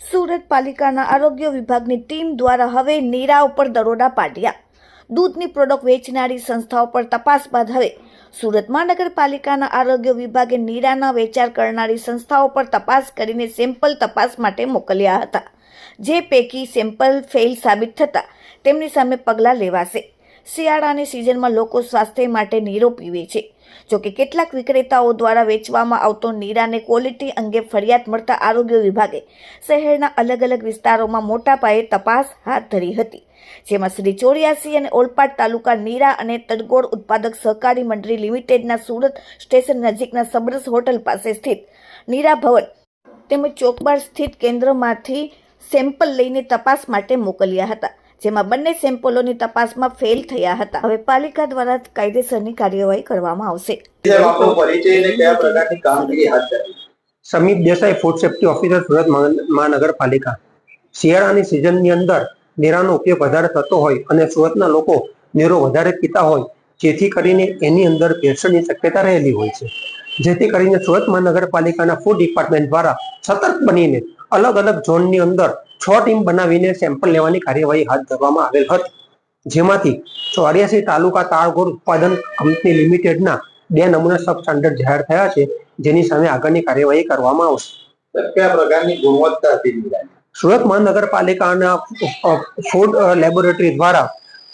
સુરત પાલિકાના આરોગ્ય વિભાગની ટીમ દ્વારા હવે નીરા ઉપર દરોડા પાડ્યા. દૂધની પ્રોડક્ટ વેચનારી સંસ્થાઓ પર તપાસ બાદ હવે સુરત મહાનગરપાલિકાના આરોગ્ય વિભાગે નીરાના વેચાણ કરનારી સંસ્થાઓ પર તપાસ કરીને સેમ્પલ તપાસ માટે મોકલ્યા હતા, જે પૈકી સેમ્પલ ફેલ સાબિત થતાં તેમની સામે પગલાં લેવાશે. શિયાળાની સિઝનમાં લોકો સ્વાસ્થ્ય માટે નીરો પીવે છે. જોકે કેટલાક વિક્રેતાઓ દ્વારા વેચવામાં આવતો નીરાને ક્વોલિટી અંગે ફરિયાદ મળતા આરોગ્ય વિભાગે શહેરના અલગ અલગ વિસ્તારોમાં મોટા પાયે તપાસ હાથ ધરી હતી. જેમાં શ્રી ચોર્યાસી અને ઓલપાડ તાલુકા નીરા અને તડગોળ ઉત્પાદક સહકારી મંડળી લિમિટેડના સુરત સ્ટેશન નજીકના સબરસ હોટલ પાસે સ્થિત નીરા ભવન તેમજ ચોકબાર સ્થિત કેન્દ્રમાંથી સેમ્પલ લઈને તપાસ માટે મોકલ્યા હતા. જેમાં બંને સેમ્પલોની તપાસમાં ફેલ થયા હતા. હવે પાલિકા દ્વારા કાયદેસરની કાર્યવાહી કરવામાં આવશે. સાહેબ, આપનો પરિચય અને કયા પ્રકારની કામગીરી હાથ ધરી Samip Desai food safety officer Surat મહાનગરપાલિકા. શિયાળાની સિઝનની અંદર નીરાનો ઉપયોગ વધારે થતો હોય અને સુરતના લોકો નીરો વધારે પીતા હોય જેથી કરીને એની અંદર ભેળસેળની શક્યતા રહેલી હોય છે. જેથી કરીને સુરત મહાનગરપાલિકાના ફૂડ ડિપાર્ટમેન્ટ દ્વારા સતર્ક બનીને અલગ અલગ ઝોનની અંદર છ ટીમ બનાવીને સેમ્પલ લેવાની કાર્યવાહી હાથ ધરવામાં આવેલ હતી. જેમાંથી ચોર્યાસી તાલુકા તાળગોળ ઉત્પાદન કંપની લિમિટેડના બે નમૂના સબ સ્ટાન્ડર્ડ જાહેર થયા છે જેની સામે આગળની કાર્યવાહી કરવામાં આવશે. કયા પ્રકારની ગુણવત્તા હતી સુરત મહાનગરપાલિકાના ફૂડ લેબોરેટરી દ્વારા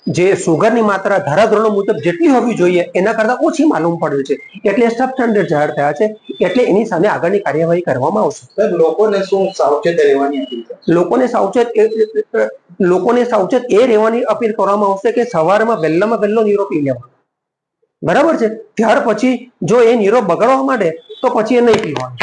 જે સુગરની માત્રા ધારાધોરણો મુજબ જેટલી હોવી જોઈએ એના કરતા ઓછી માલુમ પડ્યું છે. એટલે સબ સ્ટાન્ડર્ડ જાહેર થયા છે. એટલે એની સામે આગળની કાર્યવાહી કરવામાં આવશે. લોકોને શું સાવચેત રહેવાની અપીલ લોકોને સાવચેત લોકોને સાવચેત એ રહેવાની અપીલ કરવામાં આવશે કે સવારમાં વહેલામાં વહેલો નીરો પી લેવાનો. બરાબર છે? ત્યાર પછી જો એ નીરો બગડવા માંડે તો પછી એ નહીં પીવાનો.